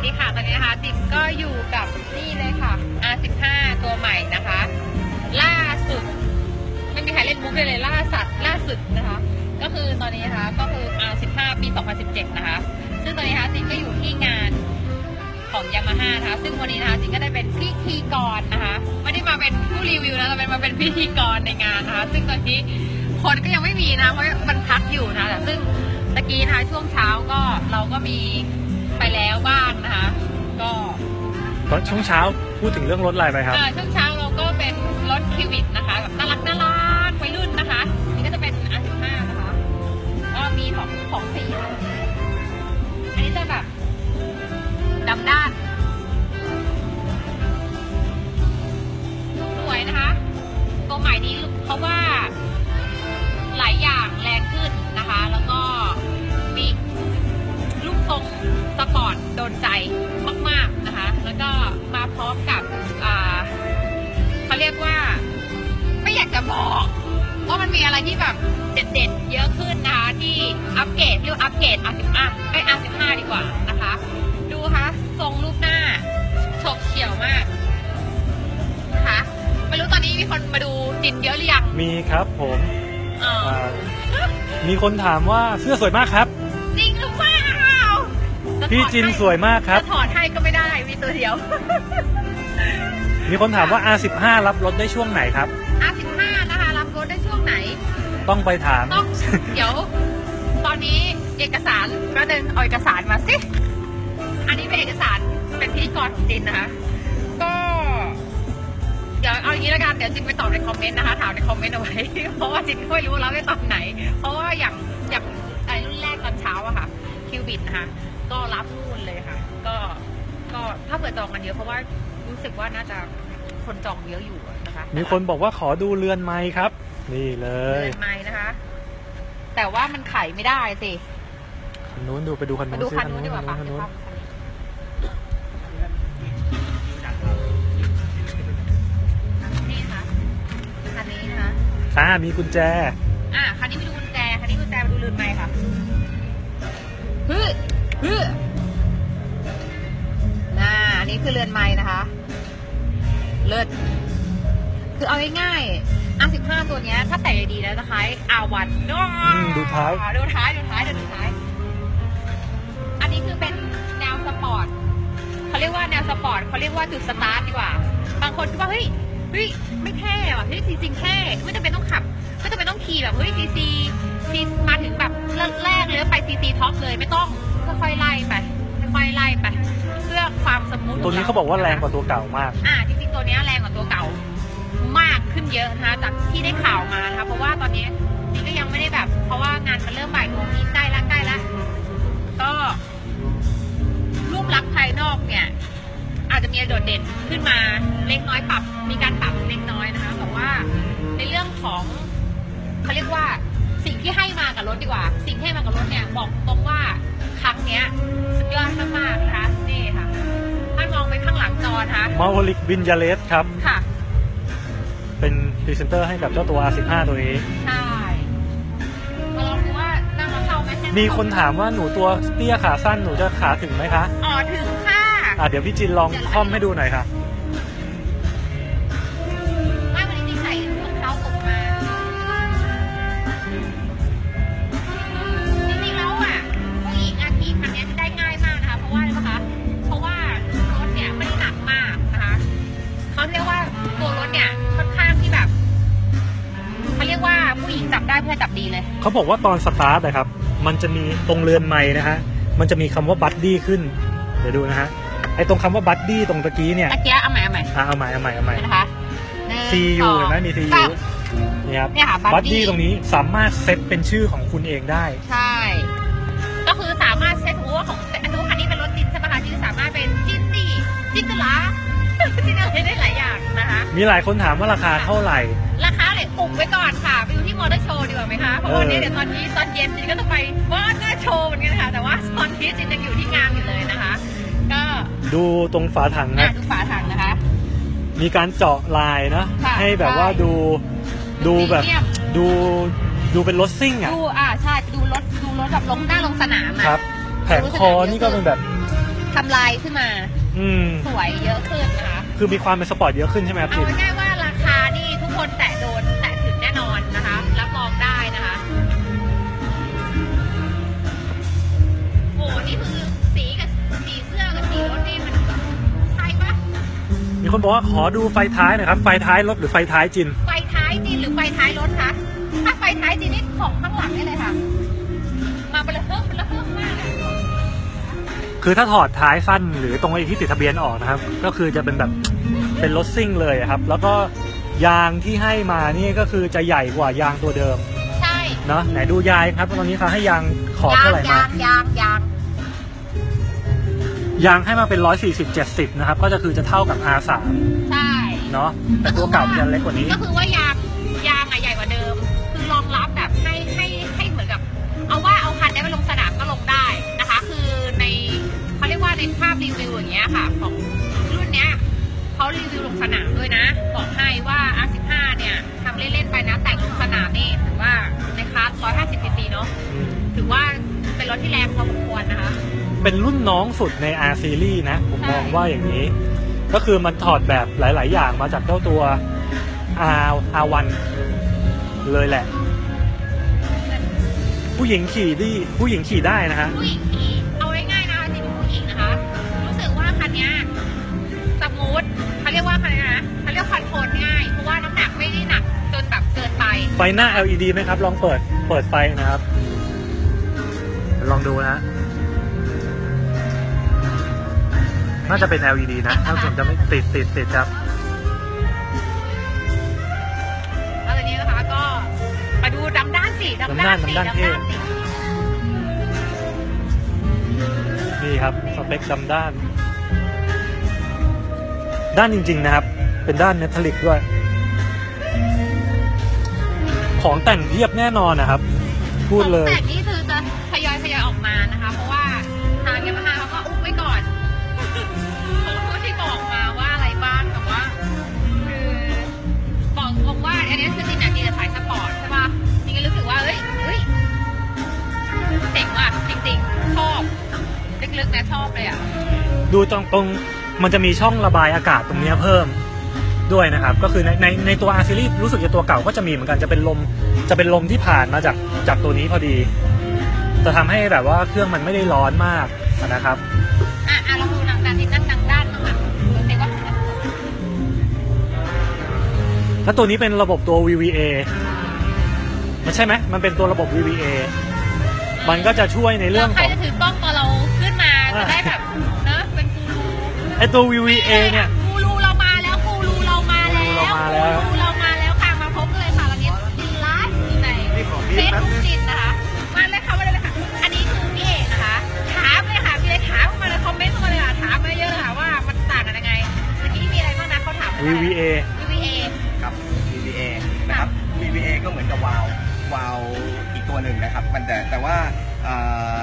วัสดีค่ะตอนนี้นะคะจินก็อยู่กับนี่เลยค่ะ R15 ตัวใหม่นะคะ ล่าสุด ไม่มีใครเล่นมุกเลยเลยล่าสัตว์ล่าสุดนะคะ ก็คือตอนนี้นะคะก็คือ R15 ปี 2017 นะคะ ซึ่งตอนนี้นะคะจินก็อยู่ที่งานของยามาฮ่านะคะ ซึ่งวันนี้นะคะจินก็ได้เป็นพิธีกรนะคะ ไม่ได้มาเป็นผู้รีวิวนะแต่เป็นมาเป็นพิธีกรในงานนะคะ ซึ่งตอนนี้คนก็ยังไม่มีนะเพราะมันพักอยู่นะแต่ซึ่งตะกี้นะคะช่วงเช้าก็เราก็มี ไปแล้วบ้างนะคะ ก็ตอนช่วงเช้าพูดถึงเรื่องรถอะไรไปครับ อ่าช่วงเช้าเราก็เป็นรถคิวิตนะคะแบบน่ารักน่ารัก ที่แบบเด็ดๆเยอะขึ้นนะคะที่อัปเกรดเรียกว่าอัปเกรด R15 ไอย R15 ดีกว่านะคะ ดูคะทรงรูปหน้าโฉบเฉี่ยวมากนะคะไม่รู้ตอนนี้มีคนมาดูจินเยอะหรือยังมีครับผมเอออ่ามีคนถามว่าเสื้อสวยมากครับ จริงหรือเปล่าจะถอดพี่จินให้สวยมากครับ จะถอดให้ก็ไม่ได้มีตัวเดียว มีคนถามว่า R15 รับรถได้ช่วงไหนครับ R15 นะคะรับรถได้ช่วงไหน ต้องไปถาม ต้องเดี๋ยว ตอนนี้เอกสารก็เดินเอาเอกสารมาสิ อันนี้เป็นเอกสารเป็นพิธีกรของจินนะคะ ก็ เดี๋ยวเอาอย่างนี้แล้วกันเดี๋ยวจินไปตอบในคอมเมนต์นะคะถามในคอมเมนต์เอาไว้ เพราะว่าจินไม่รู้แล้วได้ตอนไหน เพราะว่าอย่างอย่างไอ้รุ่นแรกตอนเช้าอะค่ะคิวบิดนะคะก็รับนู่นเลยค่ะ ก็ก็ถ้าเปิดจองกันเยอะเพราะว่ารู้สึกว่าน่าจะคนจองเยอะอยู่นะคะ มีคนบอกว่าขอดูเรือนไม้ครับ นี่เลเดืยอนไม้นะคะ แต่ว่ามันไขไม่ได้สิคันนู้นดูไปดูคันมานู้นดูสิคันนู้นดีกว่าคัปะนนู้นนี่นะคะคันนี้นะคะอ่ามีกุญแจ อะคันนี้ไปดูกุญแจคันนี้กุญแจมาดูเรือนไม้ค่ะฮึฮึน่าอันนี้คือเรือนไม้นะคะ เลิศ คือเอาง่ายๆ R15 ตัวเนี้ยถ้าแต่ดีๆแล้วจะคล้าย R1 อืมดูท้าย ดูท้ายดูท้ายเดี๋ยวดูท้าย อันนี้คือเป็นแนวสปอร์ตเขาเรียกว่าแนวสปอร์ตเขาเรียกว่าจุดสตาร์ทดีกว่า บางคนคิดว่าเฮ้ยเฮ้ยไม่เท่ว่ะเฮ้ยจริงๆเท่ไม่จำเป็นต้องขับ ไม่จำเป็นต้องขี่แบบเฮ้ยซีซีซีมาถึงแบบแรกเลยไปซีซีท็อปเลยไม่ต้องค่อยๆไล่ไปค่อยๆไล่ไปเพื่อความสมูทตัวนี้เขาบอกว่าแรงกว่าตัวเก่ามาก อ่าจริงๆตัวเนี้ยแรงกว่าตัวเก่า มากขึ้นเยอะนะคะจากที่ได้ข่าวมานะคะเพราะว่าตอนนี้นี่ก็ยังไม่ได้แบบ เพราะว่างานมันเริ่มบ่ายโมงนี้ใกล้ละใกล้ละก็ รูปลักษณ์ภายนอกเนี่ย อาจจะมีโดดเด่นขึ้นมาเล็กน้อยปรับ มีการปรับเล็กน้อยนะคะแต่ว่าในเรื่องของเขาเรียกว่าสิ่งที่ให้มากับรถดีกว่า สิ่งที่ให้มากับรถเนี่ยบอกตรงว่าครั้งเนี้ยสุดยอดมากๆนะคะนี่ค่ะถ้ามองไปข้างหลังจอนะคะมาโอลิกบินยาเลสครับค่ะ เป็นพรีเซนเตอร์ให้กับเจ้าตัว R15 ตัวนี้ ใช่มาลองดูว่านั่งแล้วเข้าไหมมีคนถามว่าหนูตัวเตี้ยขาสั้นหนูจะขาถึงไหมคะ อ๋อถึงค่ะ อ่าเดี๋ยวพี่จินลองคล่อมให้ดูหน่อยค่ะ บอกว่าตอนสตาร์ทนะครับ มันจะมีตรงเรือนไม้นะฮะ มันจะมีคำว่าบัดดี้ขึ้น เดี๋ยวดูนะฮะ ไอตรงคำว่าบัดดี้ตรงตะกี้เนี่ยตะเกียเอาใหม่เอาใหม่อะเอาใหม่เอาใหม่เอาใหม่นะคะหนึ่ง CU สอง เห็นไหมมี CU สาม นี่ครับเนี่ยค่ะบัด Buddy ดี้ตรงนี้สามารถเซตเป็นชื่อของคุณเองได้ ใช่ ก็คือสามารถเซ็ตหัวของอันนู้นคันนี้เป็นรถจินใช่ไหมคะที่สามารถเป็นจินนี่จินตลาจินอะไรได้หลายอย่างนะคะ มีหลายคนถามว่าราคาเท่าไหร่ ราคาเลยอุบไว้ก่อนค่ะ ไปดูที่ มอเตอร์โชว์ดีกว่าไหมคะเพราะว่าวันนี้เดี๋ยวตอนนี้ตอนเย็นจินก็ต้องไปมอเตอร์โชว์เหมือนกันค่ะ แต่ว่าตอนนี้จินยังอยู่ที่งานอยู่เลยนะคะ ก็ดูตรงฝาถังอะนะดูฝาถังนะคะ มีการเจาะลายนะ ค่ะให้แบบว่าใช่ดูดูแบบ พรีเมียม ดูดูเป็นรถซิ่งอะดูอ่าใช่ดูรถดูรถแบบลงหน้าลงสนามอะ ครับแผงคอนี่ก็เป็นแบบ ทำลายขึ้นมาอืม สวยเยอะขึ้นนะคะ คือมีความเป็นสปอร์ตเยอะขึ้นใช่ไหมครับเอาจินง่ายๆว่าราคานี่ทุกคนแตะโดน คนบอกว่าขอดูไฟท้ายหน่อยครับ ไฟท้ายรถหรือไฟท้ายจิน ไฟท้ายจีนหรือไฟท้ายรถคะถ้าไฟท้ายจีนนี่ของข้างหลังได้เลยค่ะ มาเป็นระเฮิ่มเป็นระเฮิ่มมากอะคือถ้าถอดท้ายสั้นหรือตรงไอ้ที่ติดทะเบียนออกนะครับ ก็คือจะเป็นแบบเป็นรถซิ่งเลยอะครับ แล้วก็ยางที่ให้มานี่ก็คือจะใหญ่กว่ายางตัวเดิมใช่เนาะไหนดูยางครับตอนนี้เขาให้ยางขอบยางเท่าไหร่มายางยางยาง ยางให้มาเป็น 140 70 นะครับ ก็จะคือจะเท่ากับ R3 ใช่เนาะแต่ตัวเก่าจะเล็กกว่านี้ ก็คือว่ายางยางอะใหญ่กว่าเดิม คือรองรับแบบให้ให้ให้เหมือนกับ เอาว่าเอาคันนี้ไปลงสนามก็ลงได้นะคะ คือในเขาเรียกว่าในภาพรีวิวอย่างเงี้ยค่ะ ของรุ่นเนี้ยเขารีวิวลงสนามด้วยนะ บอกให้ว่า R15 เนี่ยทำเล่นๆไปนะแต่งลงสนามนี่ถือว่าในคลาส150 cc เนาะถือว่าเป็นรถที่แรงพอ เป็นรุ่นน้องสุดใน R Series นะ ผมใช่มองว่าอย่างนี้ ก็คือมันถอดแบบหลาย ๆ อย่างมาจากเจ้าตัว R R1 เลยแหละ ผู้หญิงขี่ดีผู้หญิงขี่ได้นะฮะผู้หญิงขี่เอาง่ายๆนะคะจริงๆผู้หญิงนะคะ รู้สึกว่าคันเนี้ยสมูทเขาเรียกว่าคันนี้นะเขาเรียกคอนโทรลง่าย เพราะว่าน้ำหนักไม่ได้หนักจนแบบเกินไป ไฟหน้า LED ไหมครับ ลองเปิด เปิดไฟนะครับ ลองดูนะ น่าจะเป็น LED นะ ถ้าผมจะไม่ติดติดติดครับแล้วตอนนี้นะคะก็มาดูดำด้านสิดำด้านสิดำด้านดำด้านเท่สินี่ครับสเปคดำด้าน ด้านจริง ๆ นะครับ เป็นด้านเมทัลลิกด้วย ของแต่งเทียบแน่นอนนะครับ พูดเลยแต่นี่คือ อกว่าอันนี้คือจริงๆจะสายสปอร์ตใช่ป่ะจริงๆรู้สึกว่าเฮ้ยเฮ้ยเจ๋งว่ะจริงๆชอบลึกๆนะชอบเลยอะดูตรงตรงมันจะมีช่องระบายอากาศตรงเนี้ยเพิ่มด้วยนะครับ ก็คือในในในตัว R series รู้สึกจะตัวเก่าก็จะมีเหมือนกันจะเป็นลมจะเป็นลมที่ผ่านมาจากจากตัวนี้พอดี จะทำให้แบบว่าเครื่องมันไม่ได้ร้อนมากนะครับ อะอะเรา แล้วตัวนี้เป็นระบบตัว VVA มันใช่ไหมมันเป็นตัวระบบ VVA มันก็จะช่วยในเรื่องใคขรองจะถือกล้องตัวเราขึ้นมาจะได้แบบเนอะเป็นกูรูไอตัว VVA เนี่ย กูรูเรามาแล้วกูรูเรามาแล้วกูรูเรามาแล้ว กูรูเรามาแล้วค่ะมาพบกันเลยค่ะวันนี้ดินไลฟ์อยู่ในนี่ของเฟพี่ซแป๊บบุ๊กนึงจินนะคะมาเลยค่ะมาเลยค่ะอันนี้คือพี่เอกนะคะถามเลยค่ะมีอะไรถามมาเลยคอมเมนต์มาเลยค่ะถามมาเยอะเลยค่ะว่ามันต่างกันยังไงเมื่อกี้มีอะไรบ้างนะเขาถามมา VVA ววาล์วอีกตัวหนึ่งนะครับ มันแต่แต่ว่าเอ่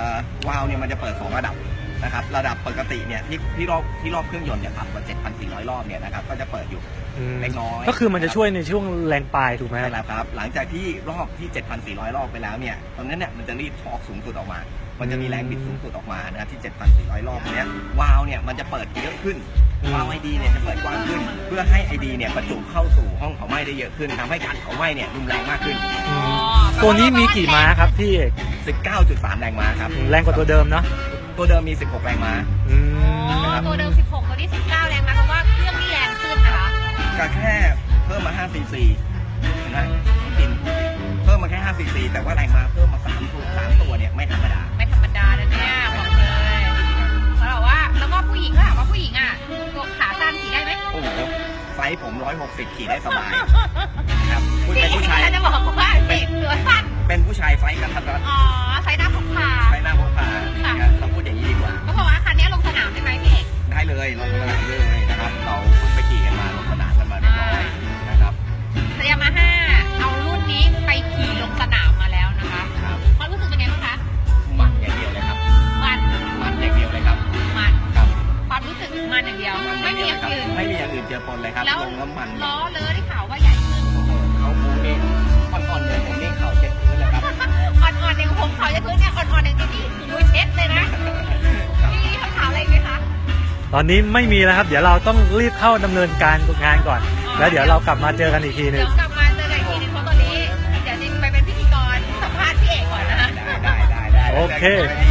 อวาล์วเนี่ยมันจะเปิด2ระดับนะครับ ระดับปกติเนี่ยที่ที่รอบที่รอบเครื่องยนต์เนี่ยต่ำกว่า 7,400 รอบเนี่ยนะครับ ก็จะเปิดอยู่อืมเล็กน้อยก็คือมันจะช่วยในช่วงแรงปลายถูกไหมใช่แล้วครับ หลังจากที่รอบที่ 7,400 รอบไปแล้วเนี่ยตอนนั้นเนี่ยมันจะรีดทอร์กสูงสุดออกมา มันจะมีแรงบิดสูงสุดออกมานะครับที่ 7,400 รอบเนี้ยวาล์วเนี่ยมันจะเปิดเยอะขึ้นวาล์วไอดีเนี่ยจะเปิดกว้างขึ้น เพื่อให้ไอดีเนี่ยประจุเข้าสู่ห้องเผาไหม้ได้เยอะขึ้นทำให้การเผาไหม้เนี่ยรุนแรงมากขึ้นอืมอ๋อ ตัวนี้มีกี่ม้าครับพี่เอก19.3 แรงม้าครับ แรงกว่าตัวเดิมเนาะตัวเดิมมี 16 แรงม้าอือ๋อมตัวเดิม 16 ตัวนี้ 19 แรงมาเพราะว่าเครื่องที่แรงขึ้นนะคะก็แค่เพิ่มมา5 cc นะกินเพิ่มมาแค่5 cc แต่ว่าแรงม้าเพิ่มมา3ตัว3ตัวเนี่ยไม่ธรรมดา ไม่ธรรมดานะเนี่ยบอกเลยเขาบอกว่าแล้วก็ผู้หญิงก็ถามว่าผู้หญิงอะตัวขาสั้นขี่ได้ไหมโอ้โหไซส์ผม 160 ขี่ได้สบายครับ ผู้พี่เป็นผู้ชาย จะบอกว่าเด็กตัวสั้นเป็นผู้ชายไซส์กระทัดรัดอ๋อไซส์หน้าพกพาไซส์หน้าพกพานะครับเราพูดอย่างนี้ดีกว่าเขาบอกว่าคันนี้ลงสนามได้ไหมพี่เอกได้เลยลงสนามเลย ตอนนี้ไม่มีแล้วครับ เดี๋ยวเราต้องรีบเข้าดำเนินการงานก่อน แล้วเดี๋ยวเรากลับมาเจอกันอีกทีหนึเดี๋งยวกลับมาเจอกันอีกทีนึงเพราะตอนนี้เดี๋ยวจะไปเป็นพิธีกรสัมภาษณ์พี่เอกก่อนนะ ได้ได้ได้ได้โอเค ได้